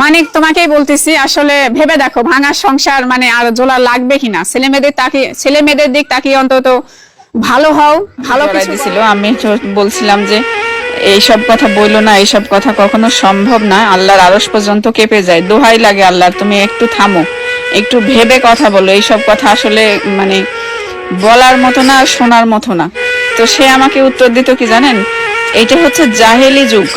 মানে তোমাকেই বলতেছি আসলে ভেবে দেখো ভাঙার সংসার মানে আর জোলা লাগবে কিনা। ছেলে মেয়েদের তাকিয়ে ছেলে মেয়েদের দিক তাকিয়ে অন্তত ভালো হও ভালো কিছু দিছিল আমি তো বলছিলাম যে এইসব কথা বইলো না এইসব কথা কখনো সম্ভব না আল্লাহর আরস পর্যন্ত কেঁপে যায়। দোহাই লাগে আল্লাহর তুমি একটু থামো একটু ভেবে কথা বলো। এইসব কথা আসলে মানে বলার মতো না শোনার মতো না। তো সে আমাকে উত্তর দিত কি জানেন? এইটা হচ্ছে জাহেলি যুগ।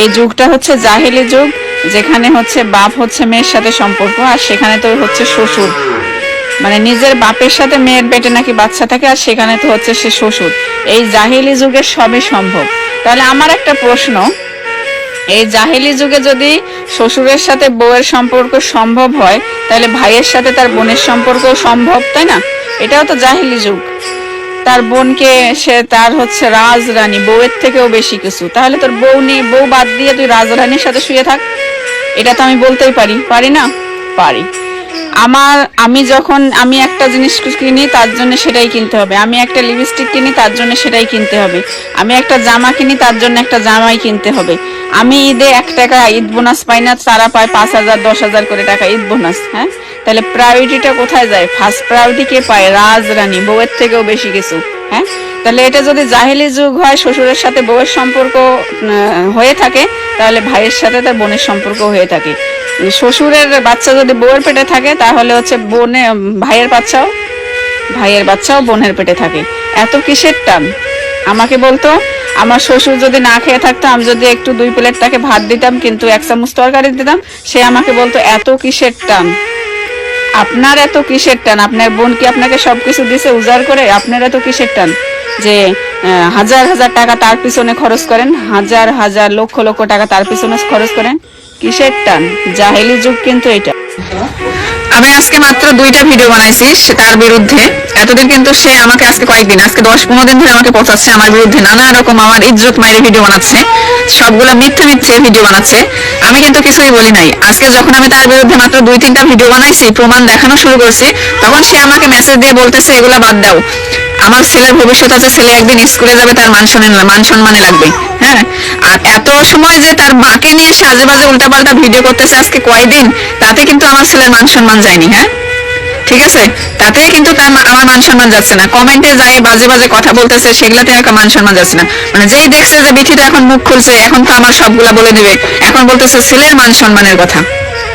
এই যুগটা হচ্ছে জাহেলি যুগ যেখানে হচ্ছে বাপ হচ্ছে মেয়ের সাথে সম্পর্ক, আর সেখানে তো হচ্ছে শ্বশুর। মানে নিজের বাপের সাথে মেয়ের পেটে নাকি বাচ্চা থাকে, আর সেখানে তো হচ্ছে সে শ্বশুর। এই জাহিলি যুগে সবই সম্ভব। তাহলে আমার একটা প্রশ্ন, এই জাহেলি যুগে যদি শ্বশুরের সাথে বউয়ের সম্পর্ক সম্ভব হয়, তাহলে ভাইয়ের সাথে তার বোনের সম্পর্ক সম্ভব, তাই না? এটাও তো জাহেলি যুগ। তার বোনকে সে তার হচ্ছে রাজরানী, বউয়ের থেকেও বেশি কিছু। তাহলে তোর বউ নেই বউ বাদ দিয়ে তুই রাজরানীর সাথে শুয়ে থাক। এটা তো আমি বলতেই পারি। পারি না? পারি। আমার, আমি যখন, আমি একটা জিনিস কিনি, তার জন্য সেটাই কিনতে হবে। আমি একটা লিপস্টিক কিনি, তার জন্য সেটাই কিনতে হবে। আমি একটা জামা কিনি, তার জন্য একটা জামাই কিনতে হবে। আমি ঈদে এক টাকা ঈদ বোনাস পাই না, তারা পায় পাঁচ হাজার, দশ হাজার করে টাকা ঈদ বোনাস হ্যাঁ? তাহলে প্রায়োরিটিটা কোথায় যায়? ফার্স্ট প্রায়োরিটি কে পায়? রাজরানী, বউয়ের থেকেও বেশি কিছু হ্যাঁ? তাহলে এটা যদি জাহেলি যুগ হয়, শ্বশুরের সাথে বউয়ের সম্পর্ক হয়ে থাকে, তাহলে ভাইয়ের সাথে তার বোনের সম্পর্ক হয়ে থাকে। শ্বশুরের বাচ্চা যদি বউয়ের পেটে থাকে, তাহলে হচ্ছে বোনে ভাইয়ের বাচ্চাও ভাইয়ের বাচ্চাও বোনের পেটে থাকে। এত কিসের টান? আমাকে বলতো, আমার শ্বশুর যদি না খেয়ে থাকতো, আমি যদি একটু দুই প্লেট তাকে ভাত দিতাম, কিন্তু এক চামচ তরকারি দিতাম, সে আমাকে বলতো, এত কিসের টান? আপনার এত কিসের টান? আপনার বোন কি আপনাকে সবকিছু দিছে উজাড় করে? আপনার এত কিসের টান? যে হাজার হাজার টাকা তার পিছনে খরচ করেন, হাজার হাজার লক্ষ লক্ষ টাকা তার পিছনে খরচ করেন, কিসের টান? জাহেলি যুগ কিন্তু এটা। আমি আজকে মাত্র দুইটা ভিডিও বানাইছি তার বিরুদ্ধে। এতদিন কিন্তু সে আমাকে আজকে কয়েকদিন, আজকে দশ পনেরো দিন ধরে আমাকে পচাচ্ছে আমার বিরুদ্ধে। নানা রকম আমার ইজ্জত মাইরে ভিডিও বানাচ্ছে, সবগুলা মিথ্যে মিথ্যে ভিডিও বানাচ্ছে। আমি কিন্তু কিছুই বলি নাই। আজকে যখন আমি তার বিরুদ্ধে মাত্র দুই তিনটা ভিডিও বানাইছি, প্রমাণ দেখানো শুরু করছি, তখন সে আমাকে মেসেজ দিয়ে বলতেছে, এগুলা বাদ দাও। আমার ছেলের ভবিষ্যৎ আছে, ছেলে একদিন স্কুলে যাবে, তার মান সম্মানে মান সম্মানে লাগবে হ্যাঁ? আর এত সময় যে তার মাকে নিয়ে সে আজে বাজে উল্টাপাল্টা ভিডিও করতেছে আজকে কয়দিন, তাতে কিন্তু আমার ছেলের মান সম্মান যায়নি হ্যাঁ? ঠিক আছে? তাতে কিন্তু তার আমার মান সম্মান যাচ্ছে না। কমেন্টে যায় বাজে বাজে কথা বলতেছে, সেগুলাতে আমার মান সম্মান যাচ্ছে না। মানে যেই দেখছে যে বিথিটা এখন মুখ খুলছে, এখন তো আমার সবগুলা বলে দিবে। এখন বলতেছে, ছেলের মান সম্মানের কথা।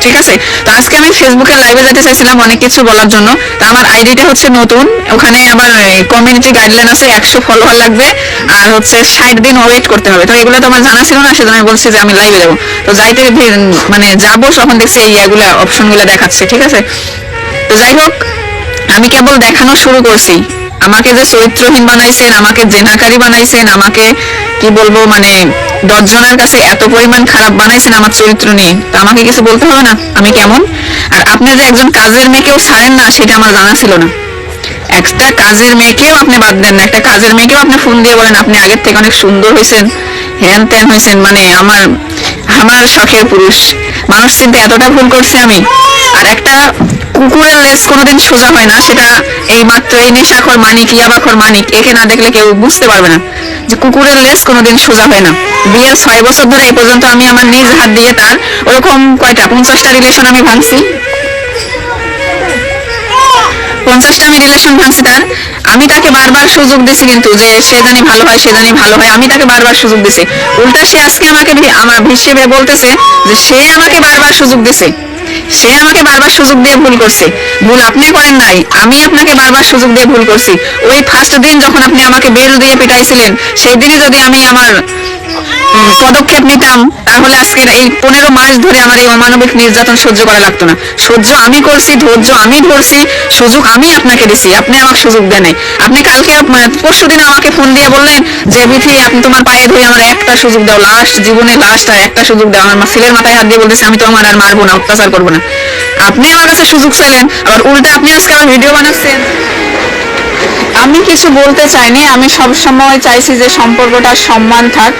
ঠিক আছে? তো আজকে আমি ফেসবুকে লাইভে যেতে চাইছিলাম অনেক কিছু বলার জন্য। তো আমার আইডিটা হচ্ছে নতুন। ওখানে আবার কমিউনিটি গাইডলাইন আছে, একশো ফলোয়ার লাগবে। আর হচ্ছে ষাট দিন ওয়েট করতে হবে। তো এগুলো তো আমার জানা ছিল না, সেজন্য আমি বলছি যে আমি লাইভে যাব। তো যাইতে মানে যাব তখন দেখছি এই ইয়াগুলা অপশনগুলো দেখাচ্ছে, ঠিক আছে? তো যাই হোক, আমি কেবল দেখানো শুরু করছি। আমাকে যে চরিত্রহীন বানাইছেন, আমাকে জেনাকারী বানাইছেন, আমাকে, কি বলব মানে দশজনের কাছে এত পরিমাণ খারাপ বানাইছেন আমার চরিত্র নিয়ে, তো আমাকে কিছু বলতে হবে না? আমি কেমন? আর আপনি যে একজন কাজের মেয়েকেও ছাড়েন না, সেটা আমার জানা ছিল না। একটা কাজের মেয়েকেও আপনি বাদ দেন না, একটা কাজের মেয়েকেও আপনি ফোন দিয়ে বলেন, আপনি আগের থেকে অনেক সুন্দর হয়েছেন, হ্যান ত্যান হয়েছেন। মানে আমার আমার শখের পুরুষ। মানুষ চিন্তা এতটা ভুল করছি আমি। আর একটা কুকুরের লেজ কোনোদিন সোজা হয় না, সেটা এই মাত্র এই নেশাখর মানিক ইয়াবাখর মানিক, একে না দেখলে কেউ বুঝতে পারবে না যে কুকুরের লেজ কোনোদিন সোজা হয় না। বিয়ের ছয় বছর ধরে এই পর্যন্ত আমি আমার নিজ হাত দিয়ে তার ওরকম কয়টা, পঞ্চাশটা রিলেশন আমি ভাঙছি। পঞ্চাশটা আমি রিলেশন ভাঙছি তার। আমি তাকে বারবার সুযোগ দিছি কিন্তু যে সে জানি ভালো হয়, সে জানি ভালো হয়, আমি তাকে বারবার সুযোগ দিছি। উল্টা সে আজকে আমাকে আমার হিসেবে বলতেছে যে সে আমাকে বারবার সুযোগ দিছে। সে আমাকে বারবার সুযোগ দিয়ে ভুল করছে। ভুল আপনি করেন নাই, আমি আপনাকে বারবার সুযোগ দিয়ে ভুল করছি। ওই ফার্স্ট দিন যখন আপনি আমাকে বেল দিয়ে পিটাইছিলেন, সেই দিনই যদি আমি আমার পদক্ষেপ নিতাম, তাহলে আজকের এই পনেরো মাস ধরে আমার এই অমানবিক নির্যাতন সহ্য করা লাগতো না। সহ্য আমি করছি, ধৈর্য আমি ধরছি, সুযোগ আমি আপনাকে দিছি, আপনি আমাকে সুযোগ দেন আপনি কালকে পরশু দিন আমাকে ফোন দিয়ে বললেন যে, বিথি, আপনি তোমার পায়ে ধরে আমার একটা সুযোগ দাও লাস্ট জীবনে লাস্ট আর একটা সুযোগ দাও। আমার ছেলের মাথায় হাত দিয়ে বলতেছে, আমি তো আমার আর মারবো না, অত্যাচার করব না। আপনি আমার কাছে সুযোগ চাইলেন, আবার উল্টা আপনি আজকে আমার ভিডিও বানাচ্ছেন। আমি কিছু বলতে চাইনি, আমি সব সময় চাইছি যে সম্পর্কটা সম্মান থাক।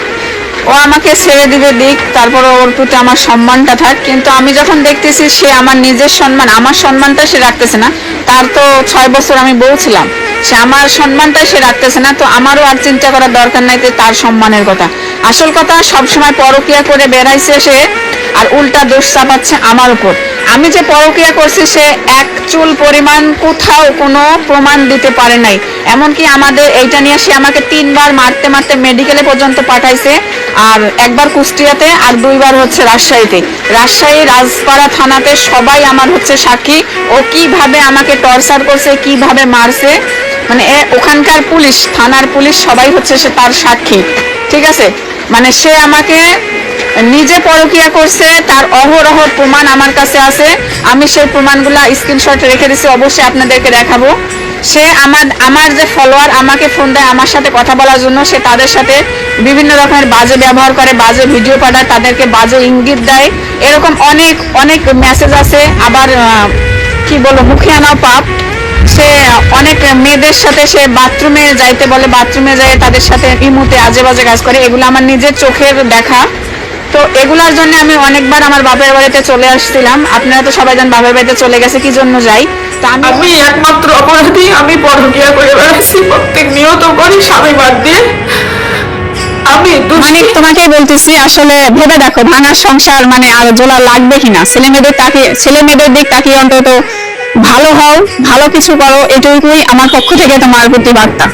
ও আমাকে ছেড়ে দিবে দিক, তারপর ওর প্রতি আমার সম্মানটা থাক। কিন্তু আমি যখন দেখতেছি সে আমার নিজের সম্মান, আমার সম্মানটা সে রাখতেছে না। তার তো ছয় বছর আমি বউ ছিলাম। সে আমার সম্মানটা সে রাখতেছে না, তো আমারও আর চিন্তা করার দরকার নাই তার সম্মানের কথা। আসল কথা সব সময় পরকিয়া করে বেড়াইছে সে, আর উল্টা দোষ চাপাচ্ছে আমার উপর। আমি যে পরকিয়া করছি, সে এক চুল পরিমাণ কোথাও কোনো প্রমাণ দিতে পারে নাই। এমনকি আমাদের, এইটা নিয়ে সে আমাকে তিনবার মারতে মারতে মেডিকেলে পর্যন্ত পাঠাইছে। আর একবার কুষ্টিয়াতে আর দুইবার হচ্ছে রাজশাহীতে। রাজশাহী রাজপাড়া থানাতে সবাই আমার হচ্ছে সাক্ষী। ও কীভাবে আমাকে টর্চার করছে, কীভাবে মারছে মানে ওখানকার পুলিশ, থানার পুলিশ সবাই হচ্ছে সে তার সাক্ষী। ঠিক আছে? মানে সে আমাকে নিজে পরকিয়া করছে, তার অহরহ প্রমাণ আমার কাছে আছে। আমি সেই প্রমাণগুলো স্ক্রিনশট রেখে দিছি, অবশ্যই আপনাদেরকে দেখাবো। সে আমার আমার যে ফলোয়ার আমাকে ফোন দেয় আমার সাথে কথা বলার জন্য, সে তাদের সাথে বিভিন্ন রকমের বাজে ব্যবহার করে, বাজে ভিডিও পাঠায়, তাদেরকে বাজে ইঙ্গিত দেয়। এরকম অনেক অনেক মেসেজ আছে আবার কি বলব, মুখে আনাও পাপ। সে অনেক মেয়েদের সাথে সে বাথরুমে যাইতে বলে বাথরুমে যায় তাদের সাথে ইমুতে আজে বাজে কাজ করে। এগুলো আমার নিজের চোখের দেখা। তো এগুলার জন্য আমি অনেকবার আমার বাপের বাড়িতে চলে আসছিলাম। আপনারা তো সবাই জান বাপের বাড়িতে চলে গেছে কি জন্য যাই? আমি একমাত্র অপরাধী আমি পরকিয়া করে বেড়াচ্ছি প্রত্যেক নিয়ত করি স্বামী বাদ দিয়ে। আমি মানে তোমাকেই বলতেছি আসলে ভেবে দেখো ভাঙার সংসার মানে আর জোলা লাগবে কিনা? ছেলে মেয়েদের তাকিয়ে ছেলে মেয়েদের দিক তাকিয়ে অন্তত ভালো হও ভালো কিছু করো এটুকুই আমার পক্ষ থেকে তোমার প্রতি বার্তা